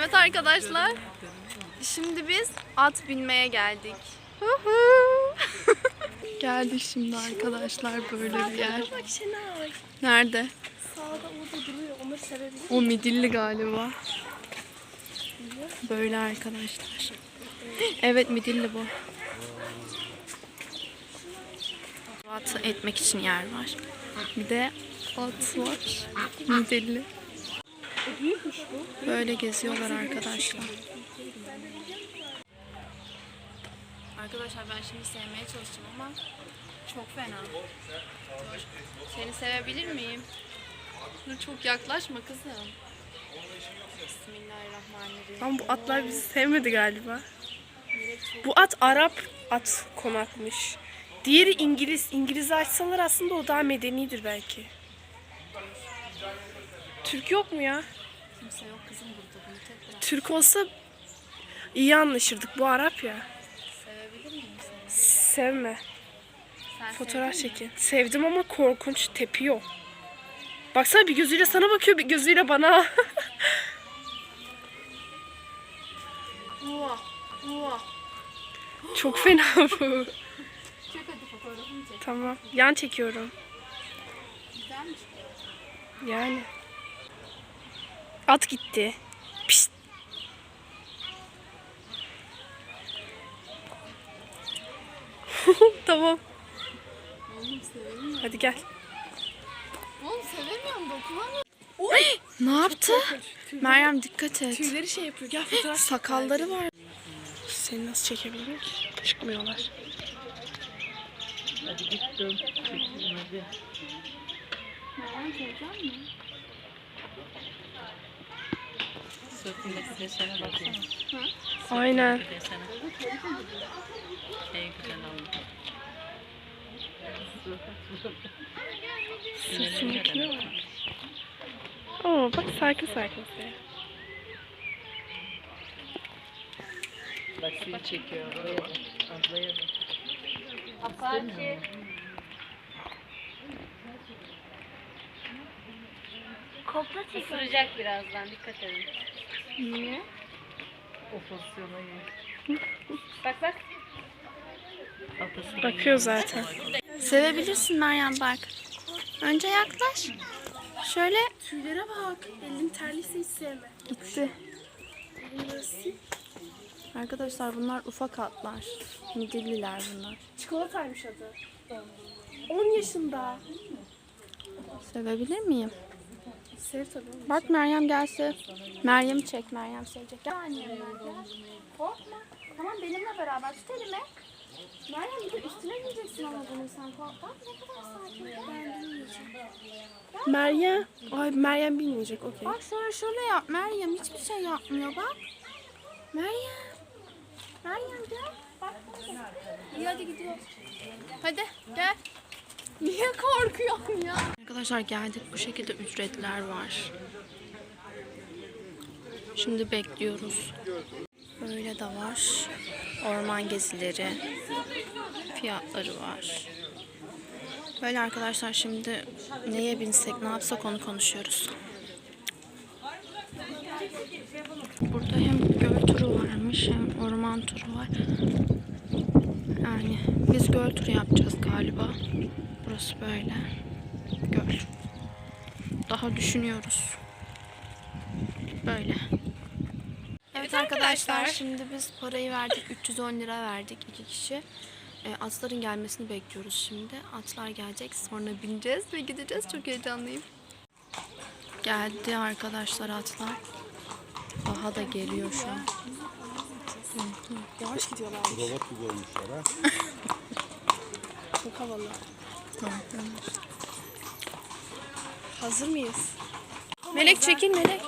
Evet arkadaşlar. Şimdi biz at binmeye geldik. geldik şimdi arkadaşlar böyle bir yer. Bak Şenay. Nerede? Sağda orada duruyor. Onları sevebilir O midilli galiba. Böyle arkadaşlar. Evet midilli bu. At etmek için yer var. Bir de at var. Midilli. Böyle geziyorlar arkadaşlar. Arkadaşlar ben şimdi sevmeye çalıştım ama çok fena. Dur. Seni sevebilir miyim? Dur çok yaklaşma kızım. Bismillahirrahmanirrahim. Ama bu atlar bizi sevmedi galiba. Bu at Arap at konakmış. Diğeri İngiliz. İngiliz açsalar aslında o daha medenidir belki. Türk yok mu ya? Kimse yok kızım burada. Bunu tek bırak. Türk olsa iyi anlaşırdık. Bu Arap ya. Sevebilir miyim seni? Sevme. Sen Fotoğraf sevdin mi? çekin. Sevdim ama korkunç tepiyor. Baksana bir gözüyle sana bakıyor bir gözüyle bana. Uva, uva. Çok fena bu. Çek hadi fotoğrafını çek. Tamam. Yan çekiyorum. Güzelmiş. Yani. At gitti. Pişt. tamam. Oğlum sevemiyorum. Hadi gel. Oğlum sevemiyorum dokunamıyorum. ne yaptı? Meryem dikkat et. Tüyleri şey yapıyor. Gel fotoğraf. Sakalları var. Seni nasıl çekebilirim ki? Çıkmıyorlar. Sırtındaki desene baksana. Aynen. Desene. Şey güzel olmuş. Sesindekine bak. Oo bak sakin sakin sev. Bak seni çekiyor. Ablaya da. Isıracak birazdan dikkat edin. Niye? O pozisyona gir. Bak bak. Bakıyor zaten. Sevebilirsin Meryem bak. Önce yaklaş. Şöyle Tüylere bak. Elin terliyse hiç sevme. gitti. Arkadaşlar bunlar ufak atlar. Midilliler bunlar. Çikolataymış adı. 10 yaşında. Sevebilir miyim? Bak Meryem gelse. Meryem'i çek Meryem sevecek. Gel gel. Korkma. Tamam benimle beraber tut elimi. Meryem bir de üstüne giyeceksin ama bunu sen korkma. Ne kadar sakin. Ben bilmeyeceğim. Meryem. Ay Meryem bilmeyecek. Okey. Bak şöyle şöyle yap. Meryem hiçbir şey yapmıyor bak. Meryem. Meryem gel. Bak. İyi hadi gidiyoruz. Hadi gel. Niye korkuyorsun ya? Arkadaşlar geldik. Bu şekilde ücretler var. Şimdi bekliyoruz. Böyle de var. Orman gezileri. Fiyatları var. Böyle arkadaşlar şimdi neye binsek ne yapsak onu konuşuyoruz. Burada hem göl turu varmış hem orman turu var. Yani biz göl turu yapacağız galiba. Burası böyle. Göl. Daha düşünüyoruz. Böyle. Evet arkadaşlar şimdi biz parayı verdik. 310 lira verdik iki kişi. E, atların gelmesini bekliyoruz şimdi. Atlar gelecek sonra bineceğiz ve gideceğiz. Çok heyecanlıyım. Geldi arkadaşlar atlar. Daha da geliyor şu an. Yavaş gidiyorlar. Robot gibi olmuşlar ha. Çok havalı. Hazır mıyız? Melek çekil Melek.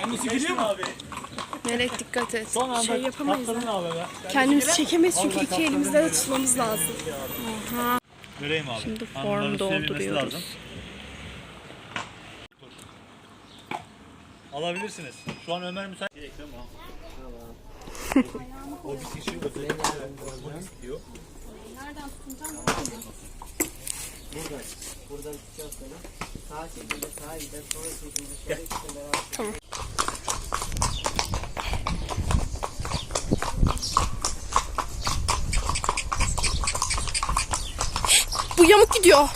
Kendisi gidiyor mu abi? Melek dikkat et. Son anda Şey yapamayız kaptanın abi be. Kendimizi çekemeyiz çünkü iki elimizle de tutmamız lazım. Vereyim abi. Şimdi form dolduruyoruz. lazım. Alabilirsiniz. Şu an Ömer müsait. Değil mi? o bir kişi özellikle Nereden tutunacağım? Buradan. Buradan tutacağız böyle. Sağ şekilde sağa gider. Sonra çekildi. Şöyle çıkın beraber. Bu yamuk gidiyor.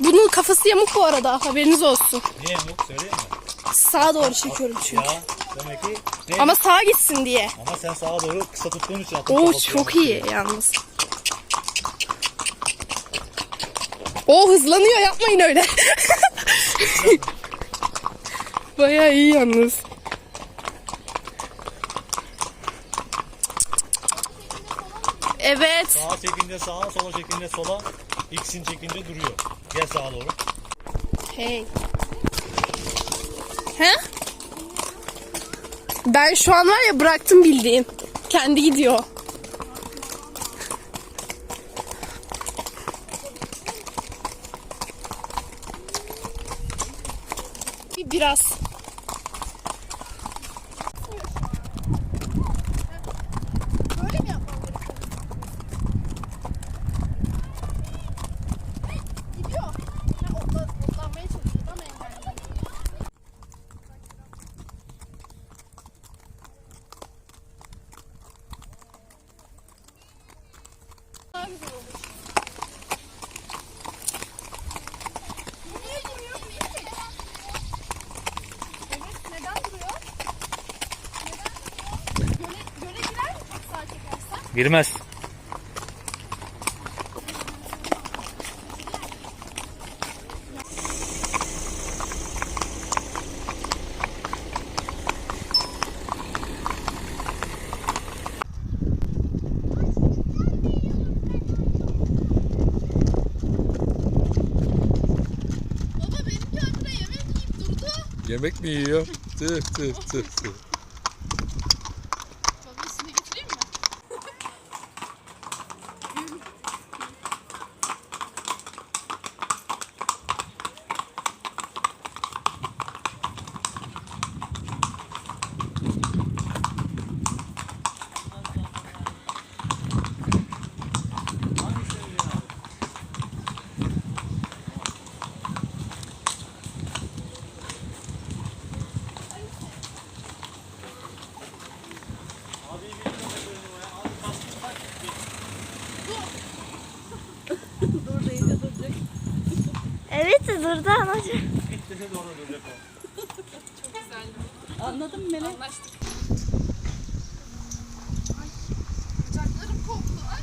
Bunun kafası yamuk bu arada haberiniz olsun. Niye yamuk söyleyeyim mi? Sağa doğru çekiyorum çünkü. Ya demek ki ne? Ama sağa gitsin diye. Ama sen sağa doğru kısa tuttuğun için attın. Oo çok iyi yalnız. O hızlanıyor yapmayın öyle. Bayağı iyi yalnız. Evet. Sağa çekince sağa, sola çekince sola. X'in çekince duruyor. Gel sağa doğru. Hey. He? Ben şu an var ya bıraktım bildiğin. Kendi gidiyor. Biraz. Böyle mi yapmam gerekiyor? Gidiyor. Ha, otla, otlanmaya çalışıyor ama engelli. Daha güzel olur. Bu niye duruyor? Niye? Evet, neden duruyor? Neden duruyor? Göle, göle girer mi tek sağa çekersen? Girmez. Yemek mi yiyor? Tüh tüh tüh tüh. Baba üstüne getireyim mi? Evet durdu anacığım. Anladın mı Melek? Bacaklarım koptu. Ay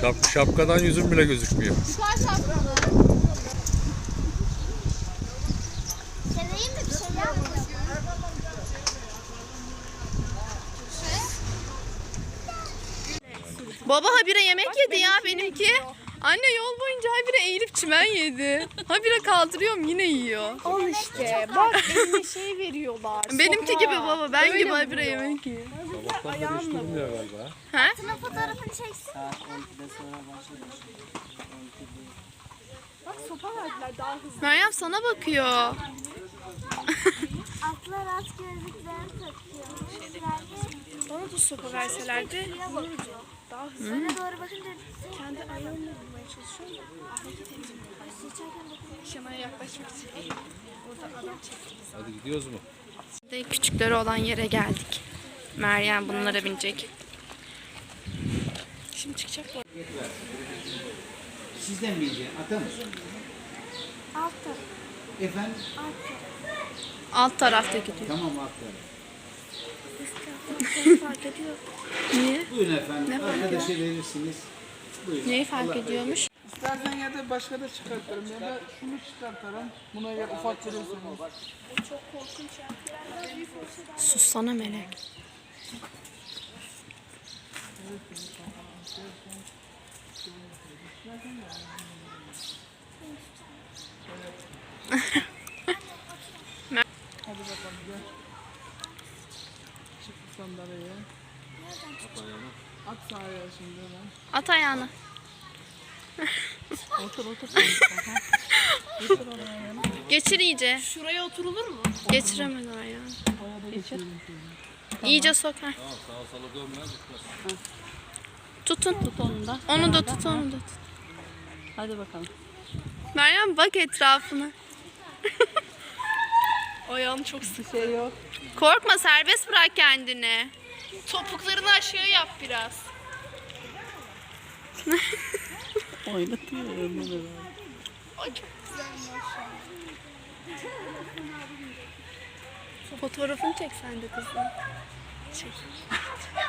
Şap, şapkadan yüzüm bile gözükmüyor. Çıkar şapkanı. Seveyim mi bir şey yapma. Baba habire yemek yedi ya benimki. Anne yol boyunca habire eğilip çimen yedi. Habire kaldırıyorum yine yiyor. Al işte. Bak eline şey veriyorlar. Benimki sopa. gibi baba ben Öyle gibi habire yemek yiyor. Hiç durmuyor galiba. Sana fotoğrafını çeksin. Bak sopa verdiler daha hızlı. Meryem sana bakıyor. Atlar at gözlüklerini takıyor. Bana da sopa verselerdi daha hızlı. Öne doğru bakınca Kendi ayağımla vurmaya çalışıyorum. Hareket. Şemaya yaklaşmak için değil. Orada adam çekti. Hadi gidiyoruz mu? Küçükleri olan yere geldik. Meryem bunlara binecek. Şimdi çıkacak bu. Sizden yiyeceğim? Ata mı? Efendim? Alt tarafta gidiyor. Tamam atlarım. Fark ediyor. Niye? Buyurun efendim. Arkadaşa verirsiniz. Buyurun. Neyi fark ediyormuş? İstersen ya da başka da çıkartırım ya da şunu çıkartırım. Buna ya ufak görüyorsunuz. Sussana Melek. Çık bu sandalyeye. At sahaya şimdi hemen. At ayağını. Otur otur sen. Geçir iyice. Şuraya oturulur mu? Geçiremedi ayağını. İyice sok. ha. Tutun. Tut onu da. Onu da tut, onu da tut. Hadi bakalım. Meryem bak etrafına. Ayağım çok sıkıyor. Korkma serbest bırak kendini. Topuklarını aşağı yap biraz. Oynatıyor Ömer Ay çok Fotoğrafını çek sen de kızım. Baba.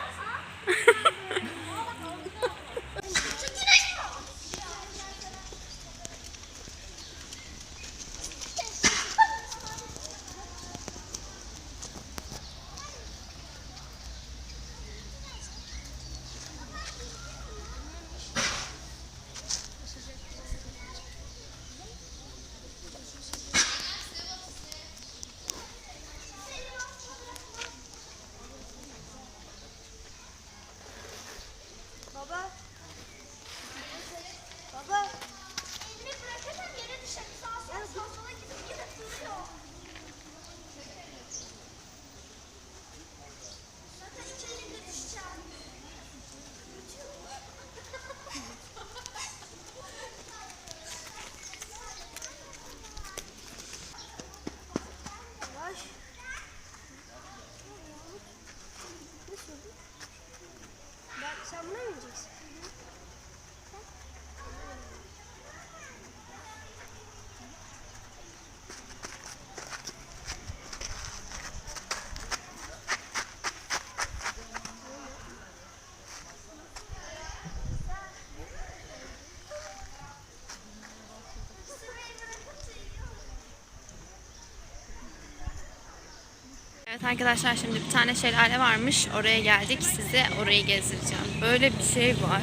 Evet arkadaşlar şimdi bir tane şelale varmış. Oraya geldik. Size orayı gezdireceğim. Böyle bir şey var.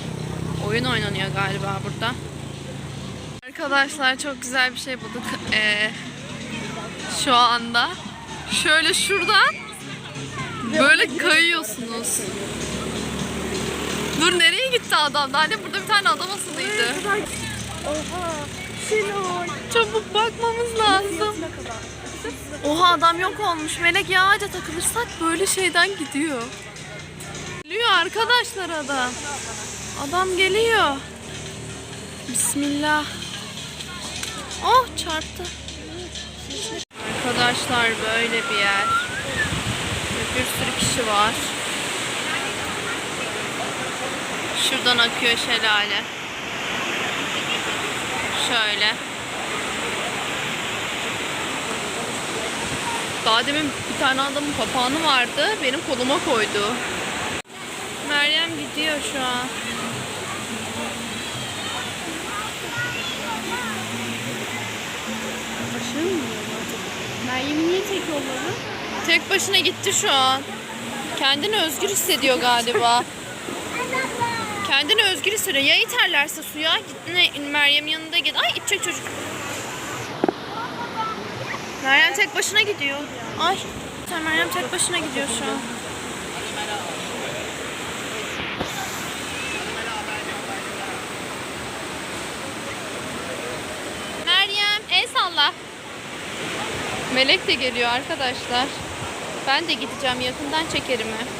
Oyun oynanıyor galiba burada. Arkadaşlar çok güzel bir şey bulduk. Ee, şu anda. Şöyle şuradan böyle kayıyorsunuz. Dur nereye gitti adam? Daha ne burada bir tane adam asılıydı. Oha. Şenol. Çabuk bakmamız lazım. Oha adam yok olmuş. Melek ya ağaca takılırsak böyle şeyden gidiyor. Geliyor arkadaşlar adam. Adam geliyor. Bismillah. Oh çarptı. Arkadaşlar böyle bir yer. Bir sürü kişi var. Şuradan akıyor şelale. Şöyle. Daha demin bir tane adamın papağanı vardı. Benim koluma koydu. Meryem gidiyor şu an. Meryem'i niye tek yolladın? Tek başına gitti şu an. Kendini özgür hissediyor galiba. Kendini özgür hissediyor. Ya iterlerse suya git Meryem yanında git. Ay itecek çocuk. Meryem tek başına gidiyor. Ay. Sen Meryem tek başına gidiyor şu an. Meryem el salla. Melek de geliyor arkadaşlar. Ben de gideceğim yakından çekerimi.